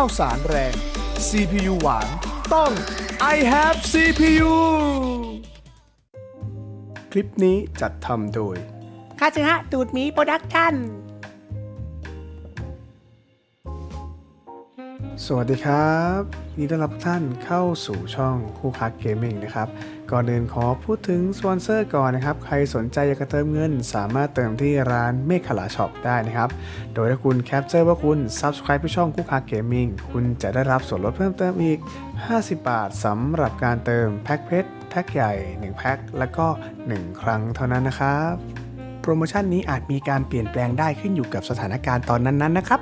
ข้าวสารแรง CPU หวาน ต้อง I have CPU คลิปนี้จัดทำโดย คาซึฮะตูดหมีโปรดักชั่น สวัสดีครับยินดีต้อนรับทุกท่านเข้าสู่ช่องคู่ค้าเกมมิ่งนะครับ ก่อนอื่นขอพูดถึงสปอนเซอร์ก่อนนะครับ ใครสนใจอยากจะเติมเงิน สามารถเติมที่ร้านเมฆขลาช็อปได้นะครับ โดยถ้าคุณแคปเจอร์ว่าคุณ Subscribe ที่ช่องคู่ค้าเกมมิ่งคุณจะได้รับส่วนลดเพิ่มเติมอีก 50 บาทสำหรับการเติมแพ็คเพชรแพ็คใหญ่ 1 แพ็คแล้วก็ 1 ครั้งเท่านั้นนะครับ โปรโมชั่นนี้อาจมีการเปลี่ยนแปลงได้ขึ้นอยู่กับสถานการณ์ตอนนั้นๆนะครับ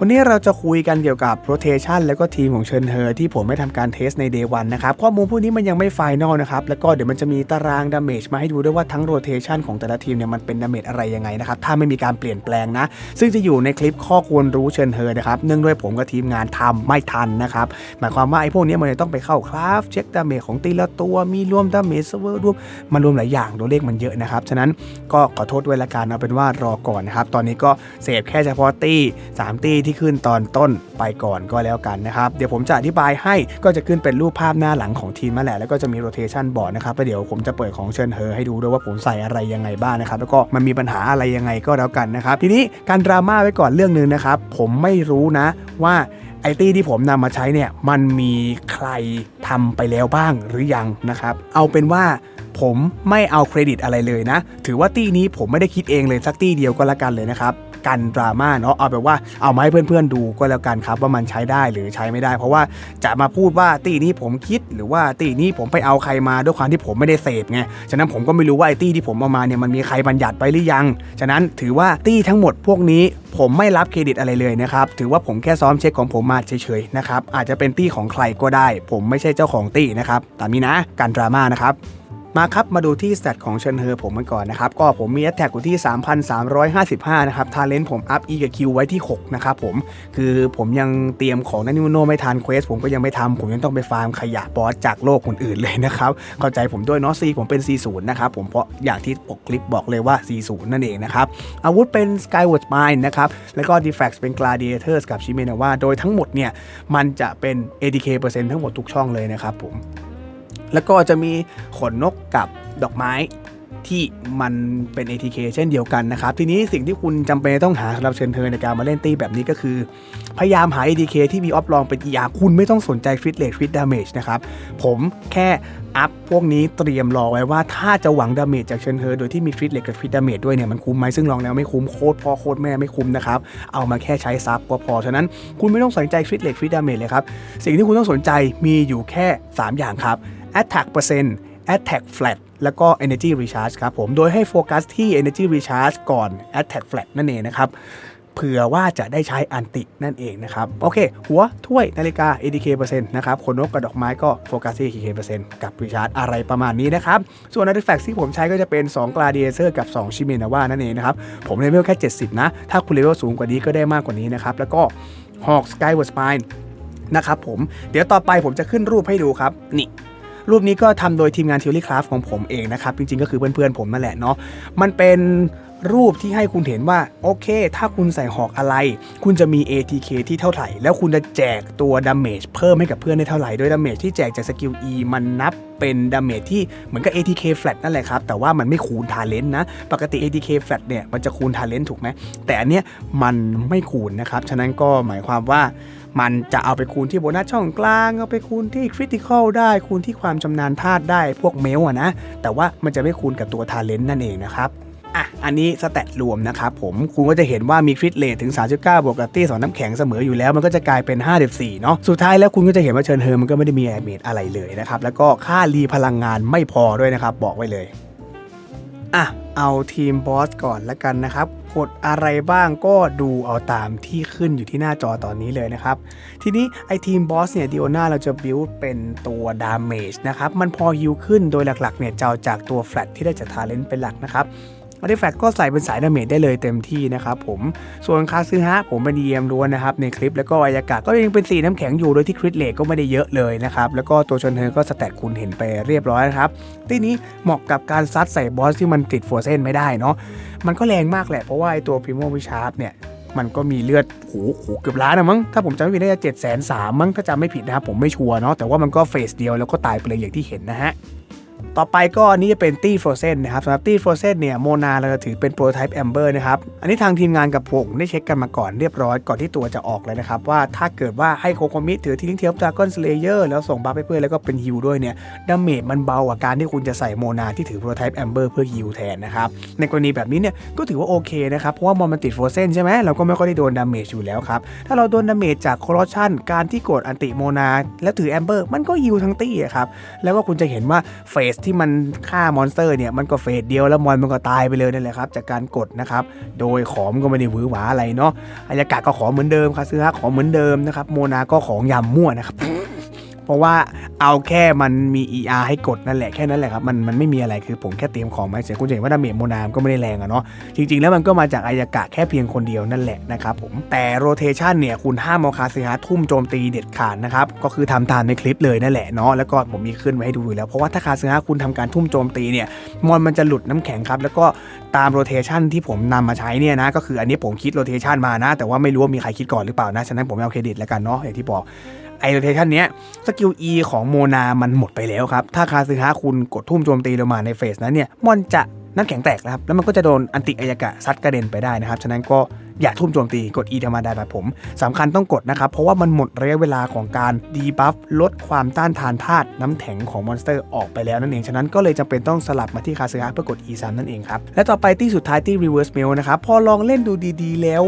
วันนี้เราจะคุยกันเกี่ยวกับ rotation แล้วก็ทีมของเชิญเฮอที่ผมไม่ทำการเทสใน day 1นนะครับ ข้อมูลพวกนี้มันยังไม่ไฟนอลนะครับ แล้วก็เดี๋ยวมันจะมีตารางดาเมจมาให้ดูด้วยว่าทั้ง rotation ของแต่ละทีมเนี่ยมันเป็นดาเมจอะไรยังไงนะครับ ถ้าไม่มีการเปลี่ยนแปลงนะ ซึ่งจะอยู่ในคลิปข้อควรรู้เชิญเฮอนะครับ เนื่องด้วยผมกับทีมงานทำไม่ทันนะครับ หมายความว่าไอ้พวกนี้มันจะต้องไปเข้าคลาฟเช็คดาเมจของตีละตัว มีรวมดาเมจเซิร์ฟเวอร์รวมมันรวมหลายอย่างตัวเลขมันเยอะนะครับ ฉะนั้นก็ขอโทษด้วยละกันเอาเป็นว่ารอก่อนนะครับ ตอนนี้ก็เสพแค่เฉพาะตี3ตีที่ขึ้นตอนต้นไปก่อนก็แล้วกันนะครับ เดี๋ยวผมจะอธิบายให้ก็จะขึ้นเป็นรูปภาพหน้าหลังของทีมมาแหละ แล้วก็จะมีโรเทชันบอร์ดนะครับแล้วเดี๋ยวผมจะเปิดของเชิญเฮอให้ดูด้วยว่าผมใส่อะไรยังไงบ้างนะครับ แล้วก็มันมีปัญหาอะไรยังไงก็แล้วกันนะครับ ทีนี้การดราม่าไว้ก่อนเรื่องหนึงนะครับ ผมไม่รู้นะว่าไอตี้ที่ผมนำมาใช้เนี่ยมันมีใครทำไปแล้วบ้างหรือยังนะครับ เอาเป็นว่าผมไม่เอาเครดิตอะไรเลยนะ ถือว่าตี้นี้ผมไม่ได้คิดเองเลยสักตี้เดียวก็แล้วกันเลยนะครับ กันดราม่าเนาะเอาแบบว่าเอามาให้เพื่อนๆดูก็แล้วกันครับว่ามันใช้ได้หรือใช้ไม่ได้ เพราะว่าจะมาพูดว่าตีนี้ผมคิดหรือว่าตีนี้ผมไปเอาใครมาด้วยความที่ผมไม่ได้เสพไงฉะนั้นผมก็ไม่รู้ว่าไอ้ตีที่ผมเอามาเนี่ยมันมีใครบัญญัติไปหรือยัง ฉะนั้นถือว่าตีทั้งหมดพวกนี้ผมไม่รับเครดิตอะไรเลยนะครับ ถือว่าผมแค่ซ้อมเช็คของผมมาเฉยๆนะครับ อาจจะเป็นตี้ของใครก็ได้ ผมไม่ใช่เจ้าของตี้นะครับ ตามนี้นะ การดราม่านะครับ มาครับ มาดูที่สแตทของเชิญเฮอผมกันก่อนนะครับ ก็ผมมีแอตแทกอยู่ที่ 3,355 นะครับ ทาเลนต์ผมอัพ E กับ Q ไว้ที่ 6 นะครับผม คือผมยังเตรียมของนันนิโนไม่ทันเควส ผมก็ยังไม่ทำผมยังต้องไปฟาร์มขยะบอสจากโลกคนอื่นเลยนะครับ เข้าใจผมด้วยเนาะ C ผมเป็น C0 นะครับผมเพราะอย่างที่ปกคลิปบอกเลยว่า C0 นั่นเองนะครับ อาวุธเป็น Skyward Mine นะครับ แล้วก็ Defect เป็น Gladiators กับ Shimenawa โดยทั้งหมดเนี่ยมันจะเป็น ADK เปอร์เซ็นต์ทั้งหมดทุกช่องเลยนะครับผม แล้วก็จะมีขนนกกับดอกไม้ที่มันเป็น ATK เช่นเดียวกันนะครับ ทีนี้สิ่งที่คุณจำเป็นต้องหาสำหรับเชิญเธอในการมาเล่นตีแบบนี้ก็คือ พยายามหา ATK ที่มีออฟลองเป็น ER คุณไม่ต้องสนใจคริ t เล e คริ t ดาเมจนะครับ ผมแค่อัพพวกนี้เตรียมรอไว้ว่าถ้าจะหวังดาเมจจากเชิญเธอโดยที่มีคริ t เล e กับคริ t ดาเมจด้วยเนี่ยมันคุ้มไหมซึ่งลองแล้วไม่คุ้มโคตรพ่อโคตรแม่ไม่คุ้มนะครับเอามาแค่ใช้ซับก็พอฉะนั้นคุณไม่ต้องสนใจคริ t เล e คริ t ดาเมจเลยครับสิ่งที่คุณต้องสนใจมีอยู่แค่ 3 อย่างครับ attack เปอร์เซ็นต์ attack flat แล้วก็ energy recharge ครับผม โดยให้โฟกัสที่ energy recharge ก่อน attack flat นั่นเองนะครับ เผื่อว่าจะได้ใช้อันตินั่นเองนะครับ โอเค หัวถ้วยนาฬิกา ADK เปอร์เซ็นต์นะครับขนนกกับดอกไม้ก็โฟกัสที่ ADK เปอร์เซ็นต์กับ recharge อะไรประมาณนี้นะครับ ส่วน artifact ที่ผมใช้ก็จะเป็น 2 gladiator กับ2 shimenawa นั่นเองนะครับ ผมเลเวลแค่ 70 นะ ถ้าคุณเลเวลสูงกว่านี้ก็ได้มากกว่านี้นะครับ แล้วก็ hawk skyward spine นะครับผม เดี๋ยวต่อไปผมจะขึ้นรูปให้ดูครับ นี่ รูปนี้ก็ทำโดยทีมงานทิวลี่คราฟของผมเองนะครับ จริงๆก็คือเพื่อนๆผมนั่นแหละเนาะมันเป็น รูปที่ให้คุณเห็นว่า โอเค ถ้าคุณใส่หอกอะไร คุณจะมี ATK ที่เท่าไหร่ แล้วคุณจะแจกตัวดาเมจเพิ่มให้กับเพื่อนได้เท่าไหร่ โดยดาเมจที่แจกจากสกิล E มันนับเป็นดาเมจที่เหมือนกับ ATK flat นั่นแหละครับ แต่ว่ามันไม่คูณทาเลนต์นะ ปกติ ATK flat เนี่ย มันจะคูณทาเลนต์ถูกไหม แต่อันเนี้ยมันไม่คูณนะครับ ฉะนั้นก็หมายความว่ามันจะเอาไปคูณที่โบนัสช่องกลาง เอาไปคูณที่คริติคอลได้ คูณที่ความชำนาญธาตุได้พวกเมลอะนะ แต่ว่ามันจะไม่คูณกับตัวทาเลนต์นั่นเองนะครับ อะ อันนี้สแตทรวมนะครับผม คุณก็จะเห็นว่ามีคริตเลทถึง 39 บวกกับตี้สองน้ำแข็งเสมออยู่แล้ว มันก็จะกลายเป็น 54 เนาะ สุดท้ายแล้วคุณก็จะเห็นว่าเชิญเฮอมันก็ไม่ได้มีแอร์เมดอะไรเลยนะครับ แล้วก็ค่ารีพลังงานไม่พอด้วยนะครับ บอกไว้เลย อะ เอาทีมบอสก่อนละกันนะครับกดอะไรบ้างก็ดูเอาตามที่ขึ้นอยู่ที่หน้าจอตอนนี้เลยนะครับ ทีนี้ไอทีมบอสเนี่ยดิโอนาเราจะบิวเป็นตัวดาเมจนะครับ มันพอฮิวขึ้นโดยหลักๆเนี่ยจะเอาจากตัวแฟลตที่ได้จากทาเลนต์เป็นหลักนะครับ อาร์ติแฟกต์ก็ใส่เป็นสายดาเมจได้เลยเต็มที่นะครับผมส่วนคาซึฮะผมเป็น EM ล้วนนะครับในคลิปแล้วก็อายากาศก็ยังเป็นสีน้ำแข็งอยู่โดยที่คริตเลทก็ไม่ได้เยอะเลยนะครับแล้วก็ตัวชนเธอก็สแตทคุณเห็นไปเรียบร้อยนะครับที่นี้เหมาะกับการซัดใส่บอสที่มันติดฟัวเซนไม่ได้เนาะมันก็แรงมากแหละเพราะว่าไอตัวพิโมวิชาร์ปเนี่ยมันก็มีเลือดโหโหเกือบล้านนะมั้ง ถ้าผมจำไม่ผิดน่าจะเจ็ดแสนสามมั้ง ถ้าจำไม่ผิดนะครับผมไม่ชัวร์เนาะ แต่ว่ามันก็เฟสเดียวแล้วก็ตายไปเลยอย่างที่เห็นนะฮะ ต่อไปก็อันนี้จะเป็นตี้โฟรเซนนะครับสำหรับตี้โฟรเซนเนี่ยโมนาเราจะถือเป็นโปรโตไทป์แอมเบอร์นะครับ อันนี้ทางทีมงานกับผมได้เช็คกันมาก่อนเรียบร้อยก่อนที่ตัวจะออกเลยนะครับ ว่าถ้าเกิดว่าให้โคโคมิถือทีลิงเทียบดากอนสเลเยอร์แล้วส่งบัฟไปเพื่อนแล้วก็เป็นฮิวด้วยเนี่ยดาเมจมันเบากว่าการที่คุณจะใส่โมนาที่ถือโปรโตไทป์แอมเบอร์เพื่อฮิวแทนนะครับในกรณีแบบนี้เนี่ยก็ถือว่าโอเคนะครับเพราะว่ามอนมันติดโฟรเซนใช่ไหมเราก็ไม่ค่อยได้โดนดาเมจอยู่แล้วครับถ้าเราโดนดาเมจจากโครชันการที่กดอันติโมนา แล้วถือแอมเบอร์มันก็ฮิวทั้งตี้ครับแล้วก็คุณจะเห็นว่าเฟสทที่มันฆ่ามอนสเตอร์เนี่ยมันก็เฟสเดียวแล้วมอนมันก็ตายไปเลยนั่นแหละครับจากการกดนะครับโดยขอมก็ไม่ได้หวือหวาอะไรเนาะอายากะก็ขอเหมือนเดิมคาซึฮะขอเหมือนเดิมนะครับโมนาก็ของยำมั่วนะครับ เพราะว่าเอาแค่มันมี ER ให้กดนั่นแหละแค่นั้นแหละครับมันมันไม่มีอะไรคือผมแค่เตรียมของมาเฉยคุณจะเห็นว่าดาเมจโมนามก็ไม่ได้แรงอะเนาะจริงๆ แล้วมันก็มาจากอายากะแค่เพียงคนเดียวนั่นแหละนะครับผมแต่โรเทชันเนี่ยคุณห้ามเอาคาซึฮะทุ่มโจมตีเด็ดขาดนะครับก็คือทำตามในคลิปเลยนั่นแหละเนาะแล้วก็ผมมีขึ้นไว้ให้ดูอยู่แล้วเพราะว่าถ้าคาซึฮะคุณทำการทุ่มโจมตีเนี่ยมอนมันจะหลุดน้ำแข็งครับแล้วก็ตามโรเทชันที่ผมนำมาใช้เนี่ยนะก็คืออันนี้ผมคิดโรเทชันมานะ แต่ว่าไม่รู้ว่ามีใครคิดก่อนหรือเปล่านะฉะนั้นผมไม่เอาเครดิตแล้วกันเนาะอย่างที่บอก ไอโรเทชันเนี้ยสกิล E ของโมนามันหมดไปแล้วครับ ถ้าคาซึฮะคุณกดทุ่มโจมตีลงมาในเฟสนั้นเนี่ยมอนจะน้ำแข็งแตกนะครับ แล้วมันก็จะโดนอันติอายกะซัดกระเด็นไปได้นะครับ ฉะนั้นก็อย่าทุ่มโจมตีกด E ธรรมดาแบบผมสำคัญต้องกดนะครับ เพราะว่ามันหมดระยะเวลาของการดีบัฟลดความต้านทานธาตุน้ำแข็งของมอนสเตอร์ออกไปแล้วนั่นเอง ฉะนั้นก็เลยจำเป็นต้องสลับมาที่คาซึฮะเพื่อกด E ซ้ำนั่นเองครับ และต่อไปที่สุดท้ายที่ reverse mail นะครับ พอลองเล่นดูดีๆ แล้ว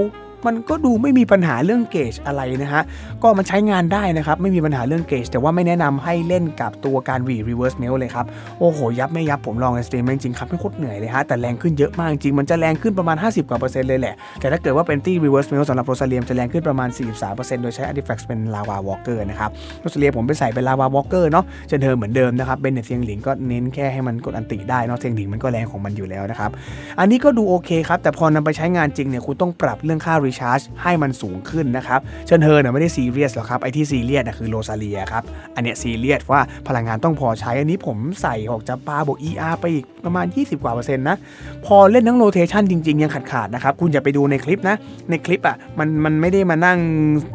มันก็ดูไม่มีปัญหาเรื่องเกจอะไรนะฮะ ก็มันใช้งานได้นะครับ ไม่มีปัญหาเรื่องเกจแต่ว่าไม่แนะนำให้เล่นกับตัวการวี reverse mail เลยครับ โอ้โห ยับไม่ยับผมลองในสตรีมจริงๆครับไม่โคตรเหนื่อยเลยฮะ แต่แรงขึ้นเยอะมากจริงมันจะแรงขึ้นประมาณ 50กว่าเปอร์เซ็นต์เลยแหละ แต่ถ้าเกิดว่าเป็นที่ reverse mail สำหรับโรซาเลียมจะแรงขึ้นประมาณ 43%โดยใช้ artifact เป็น lava walker นะครับโรซาเลียผมไปใส่เป็น lava walker เนาะจนเธอเหมือนเดิมนะครับเบนเนเซียงหลิงก็เน้นแค่ให้มันกดอันติได้เนาะเซียงหลิงมันก็แรงของมันอยู่แล้วนะครับอันนี้ก็ดูโอเคครับแต่พอนำไปใช้งานจริงเนี่ยคุณต้องปรับเรื่องค่า recharge ให้มันสูงขึ้นนะครับเชิญเธอเนี่ยไม่ได้ซีเรียสหรอกครับไอที่ซีเรียสนะคือโรซาเลียครับอันเนี้ยซีเรียสว่าพลังงานต้องพอใช้อันนี้ผมใส่ออกจากปาบวก ER ไปอีกประมาณ 20 กว่าเปอร์เซ็นต์นะพอเล่นทั้งโรเทชันจริง ๆ ยังขาดขาดๆนะครับคุณอย่าไปดูในคลิปนะในคลิปอะมันมันไม่ได้มานั่ง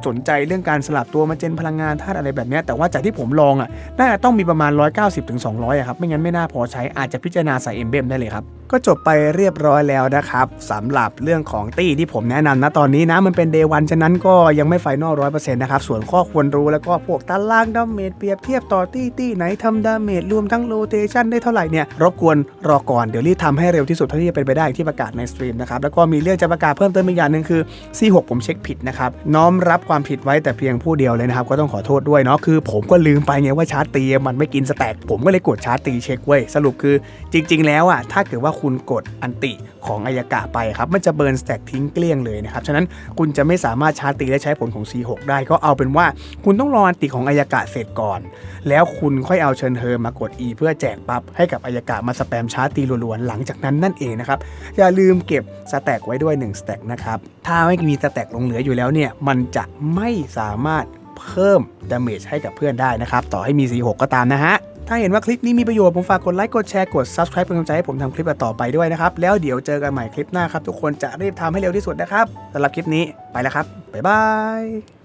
สนใจเรื่องการสลับตัวมาเจนพลังงานธาตุอะไรแบบเนี้ยแต่ว่าจากที่ผมลองอะน่าจะต้องมีประมาณ 190-200ถึง200อะครับไม่งั้นไม่น่าพอใช้อาจจะพิจารณาใส่เอ็มเบมได้เลยครับก็จบไปเรียบร้อยแล้วนะครับสำหรับเรื่องของตี้ที่ผมแนะนำนะตอนอนนี้นะมันเป็นเดวันฉะนั้นก็ยังไม่ไฟนอลร้อยเปอร์เซ็นต์นะครับ ส่วนข้อควรรู้แล้วก็พวกตารางดาเมจเปรียบเทียบต่อตี้ตี้ไหนทำดาเมจรวมทั้งโรเทชันได้เท่าไหร่เนี่ยรบกวนรอก่อนเดี๋ยวรีบทำให้เร็วที่สุดเท่าที่จะเป็นไปได้ที่ประกาศในสตรีมนะครับแล้วก็มีเรื่องจะประกาศเพิ่มเติมอีกอย่างหนึ่งคือ C6 ผมเช็คผิดนะครับน้อมรับความผิดไว้แต่เพียงผู้เดียวเลยนะครับก็ต้องขอโทษด้วยเนาะคือ ผมก็ลืมไปไงว่าชาร์จตีมันไม่กินสแต็กผมก็เลยกดชาร์จตีเช็คเว้ยสรุปคือจริง ๆ แล้วอะถ้าเกิดว่าคุณกดอันติของอายกะไปครับมันจะเบิร์นสแต็กทิ้งเกลี้ยงเลยนะครับฉะนั้นคุณจะไม่สามารถชาร์จตีและใช้ผลของ C6 ได้ก็เอาเป็นว่าคุณต้องรออันติของอายากะเสร็จก่อน แล้วคุณค่อยเอาเชิญเธอมากด E เพื่อแจกปั๊บให้กับอายากะมาสแปมชาร์จตีรัวนๆหลังจากนั้นนั่นเองนะครับอย่าลืมเก็บสแต็กไว้ด้วย1สแต็กนะครับถ้าไม่มีสแต็กลงเหลืออยู่แล้วเนี่ยมันจะไม่สามารถเพิ่มดาเมจให้กับเพื่อนได้นะครับ ต่อให้มี C6 ก็ตามนะฮะ ถ้าเห็นว่าคลิปนี้มีประโยชน์ผมฝากกดไลค์กดแชร์กด subscribe เป็นกำลังใจให้ผมทำคลิปต่อไปด้วยนะครับ แล้วเดี๋ยวเจอกันใหม่คลิปหน้าครับ ทุกคนจะรีบทำให้เร็วที่สุดนะครับสำหรับคลิปนี้ไปแล้วครับบ๊ายบาย